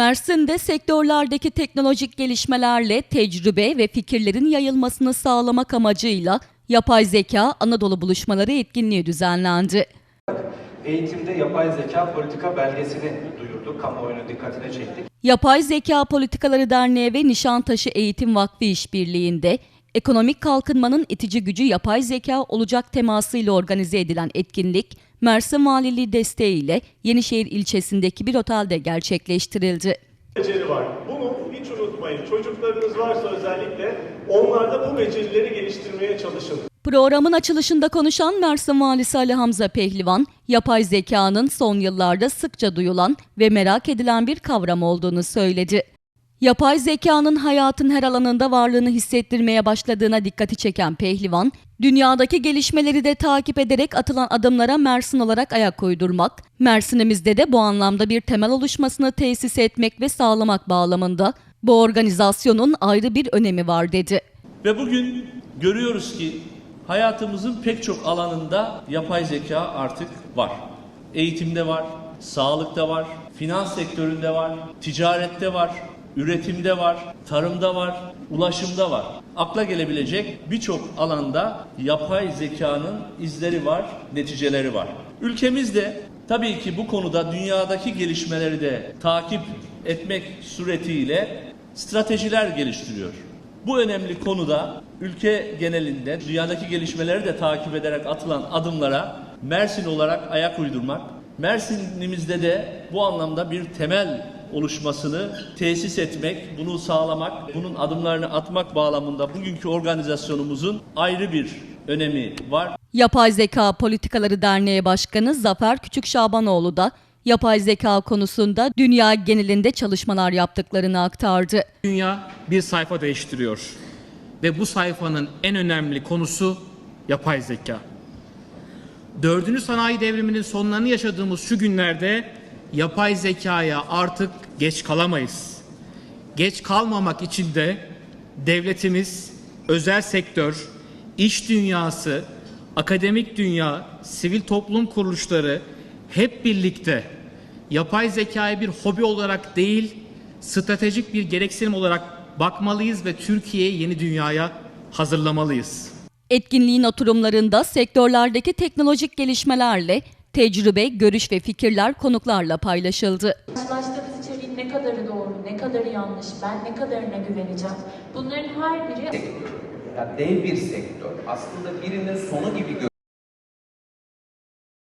Mersin'de sektörlerdeki teknolojik gelişmelerle tecrübe ve fikirlerin yayılmasını sağlamak amacıyla yapay zeka Anadolu buluşmaları etkinliği düzenlendi. Eğitimde yapay zeka politika belgesini duyurduk, kamuoyunun dikkatine çektik. Yapay Zeka Politikaları Derneği ve Nişantaşı Eğitim Vakfı işbirliğinde ekonomik kalkınmanın itici gücü yapay zeka olacak temasıyla organize edilen etkinlik Mersin Valiliği desteğiyle Yenişehir ilçesindeki bir otelde gerçekleştirildi. beceri var. Bunu hiç unutmayın. Çocuklarınız varsa özellikle onlarda bu becerileri geliştirmeye çalışın. Programın açılışında konuşan Mersin Valisi Ali Hamza Pehlivan, yapay zekanın son yıllarda sıkça duyulan ve merak edilen bir kavram olduğunu söyledi. Yapay zekanın hayatın her alanında varlığını hissettirmeye başladığına dikkati çeken Pehlivan, dünyadaki gelişmeleri de takip ederek atılan adımlara Mersin olarak ayak uydurmak, Mersin'imizde de bu anlamda bir temel oluşmasını tesis etmek ve sağlamak bağlamında bu organizasyonun ayrı bir önemi var dedi. Ve bugün görüyoruz ki hayatımızın pek çok alanında yapay zeka artık var. Eğitimde var, sağlıkta var, finans sektöründe var, ticarette var, üretimde var, tarımda var, ulaşımda var. Akla gelebilecek birçok alanda yapay zekanın izleri var, neticeleri var. Ülkemizde tabii ki bu konuda dünyadaki gelişmeleri de takip etmek suretiyle stratejiler geliştiriyor. Bu önemli konuda ülke genelinde dünyadaki gelişmeleri de takip ederek atılan adımlara Mersin olarak ayak uydurmak, Mersin'imizde de bu anlamda bir temel oluşmasını tesis etmek, bunu sağlamak, bunun adımlarını atmak bağlamında bugünkü organizasyonumuzun ayrı bir önemi var. Yapay Zeka Politikaları Derneği Başkanı Zafer Küçükşabanoğlu da yapay zeka konusunda dünya genelinde çalışmalar yaptıklarını aktardı. Dünya bir sayfa değiştiriyor. Ve bu sayfanın en önemli konusu yapay zeka. Dördüncü sanayi devriminin sonlarını yaşadığımız şu günlerde yapay zekaya artık geç kalamayız. Geç kalmamak için de devletimiz, özel sektör, iş dünyası, akademik dünya, sivil toplum kuruluşları hep birlikte yapay zekayı bir hobi olarak değil, stratejik bir gereksinim olarak bakmalıyız ve Türkiye'yi yeni dünyaya hazırlamalıyız. Etkinliğin oturumlarında sektörlerdeki teknolojik gelişmelerle tecrübe, görüş ve fikirler konuklarla paylaşıldı. Karşılaştığımız içeriğin ne kadarı doğru, ne kadarı yanlış, ben ne kadarına güveneceğim. Bunların her biri sektör. Yani dev bir sektör. Aslında birinin sonu gibi görünüyor.